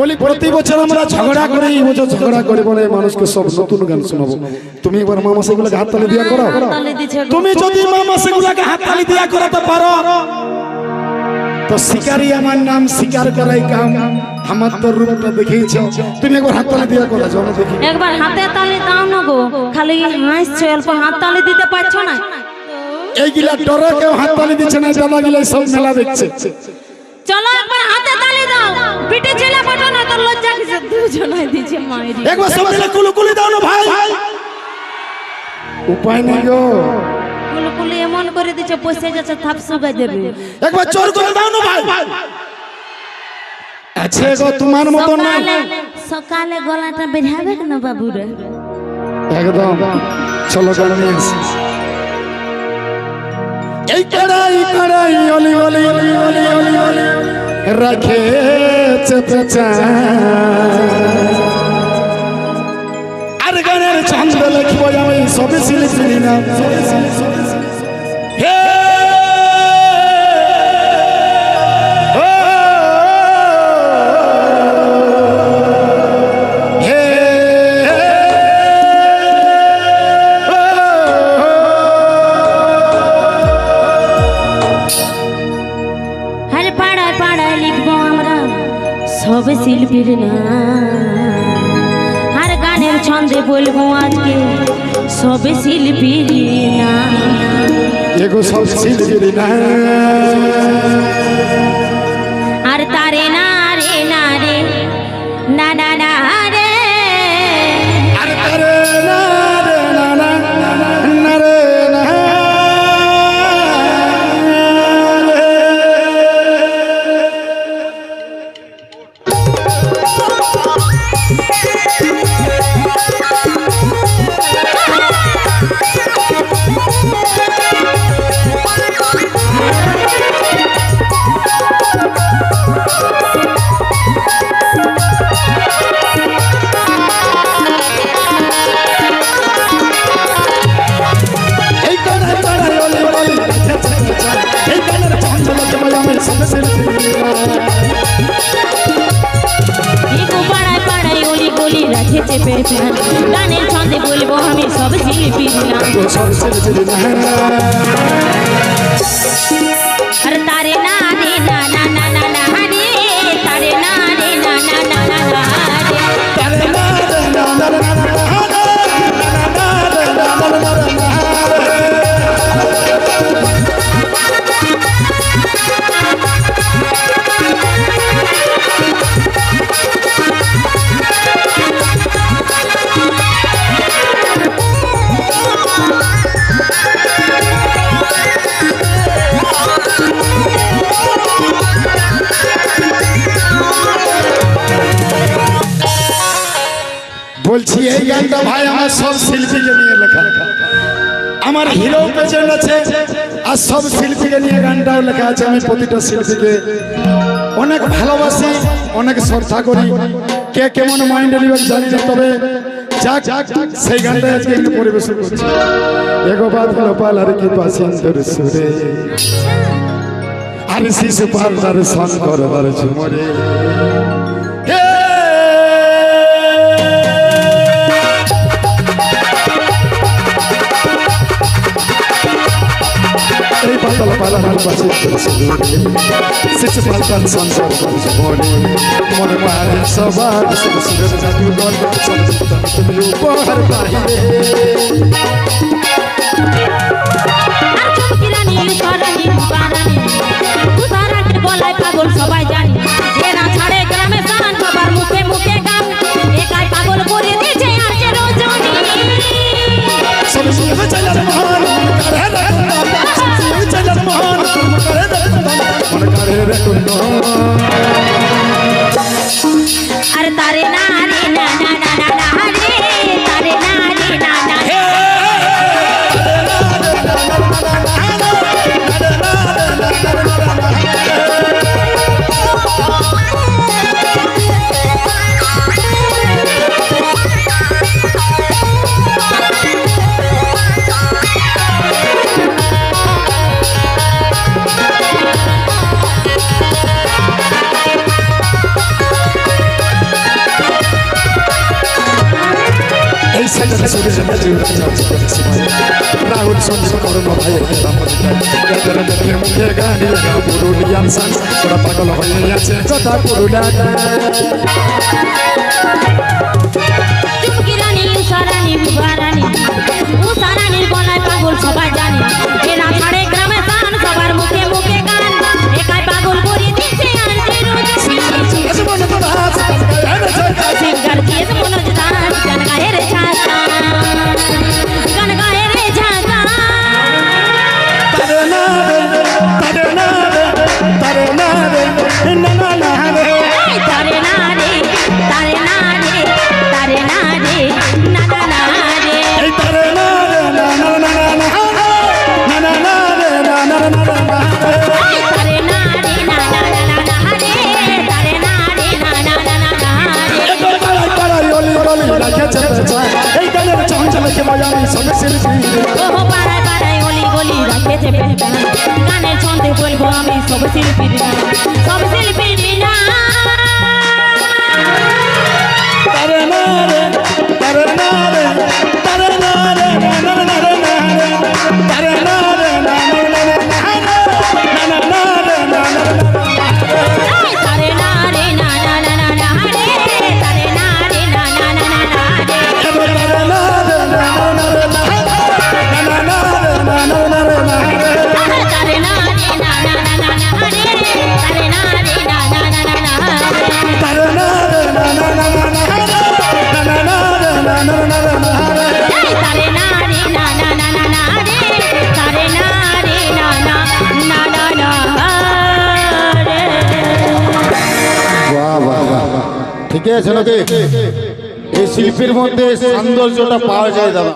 বলি প্রতি বছর আমরা ঝগড়া করি এই বছর ঝগড়া করে বলে মানুষকে সব নতুন গান শোনাবো। তুমি একবার মামা সেগুলোকে হাততালি দিয়া করো। তালে দিছে গো। তুমি যদি মামা সেগুলোকে হাততালি দিয়া করাতে পারো তো শিকারি আমার নাম শিকার করাই কাম। আমার তো রূপটা দেখিয়েছ। তুমি একবার হাততালি দিয়া করা যাও দেখি। একবার হাতে তালে দাও না গো। খালি হাসছো অল্প হাত তালে দিতে পারছ না? এইগুলা ডরে কেউ হাততালি দিচ্ছে না জানা গেলে সব মেলা দেখছে। চলো একবার হাতে তালে পিঠে ছেলে পাঠো না তোর লজ্জা কিসে দুজনাই দিছে মায়েরি একবার সবাই কুলুকুলি দাও না ভাই। উপায় নেই গো। কুলকুলি এমন করে দিছে পয়সা যাচ্ছে থাপ সুগাই দেবে। একবার জোর করে দাও না ভাই। আছে গো তোমার মতো না। সকালে গলাটা বেড়াবে না বাবুরে? একদম। চলো গান নিয়ে। এই কড়াই কড়াই অলি অলি অলি অলি অলি অলি। রাখে আর গানের ছন্দ লিখব আমি সবে শিল্পী না। শিল্পীর না। আর গানের ছন্দে বলব আজকে সবে শিল্পীর না। এগো সব শিল্পী না। আর তারে না রে না রে না না না চেপে প্যান গানের ছন্দে বলব আমি সব শিল্পীর না সব শিল্পী না ভাই, আমার সব শিল্পীকে নিয়ে লেখা। আমার হিরো পেজেন্ট আছে, আর সব শিল্পীকে নিয়ে গানটাও লেখা আছে। আমি প্রতিটা শিল্পীকে অনেক ভালোবাসি, অনেক শ্রদ্ধা করি। কে কেমন মাইন্ড নিবে জানি না, তবে পরিবেশন করছি। আর শিশু শঙ্কর বার ঝুমরে। পালার শঙ্কর বার ঝুমরে মনে পারে সবার সুরের জাদুঘর সব তুমি উপহার পাইবে আর চমকি রানী উতারানি সুরে সুরে জীবন রাহুল সঞ্জীব করুন ভাই একটা মুখে গানি পুরুলিয়ান সান ওরা পাগল পুরুলিয়া গো আমি সব শিল্পীর না সব শিল্পীর মিনা ঠিক আছে নাকি? এই শিল্পীর মধ্যে সৌন্দর্যটা পাওয়া যায় দাদা।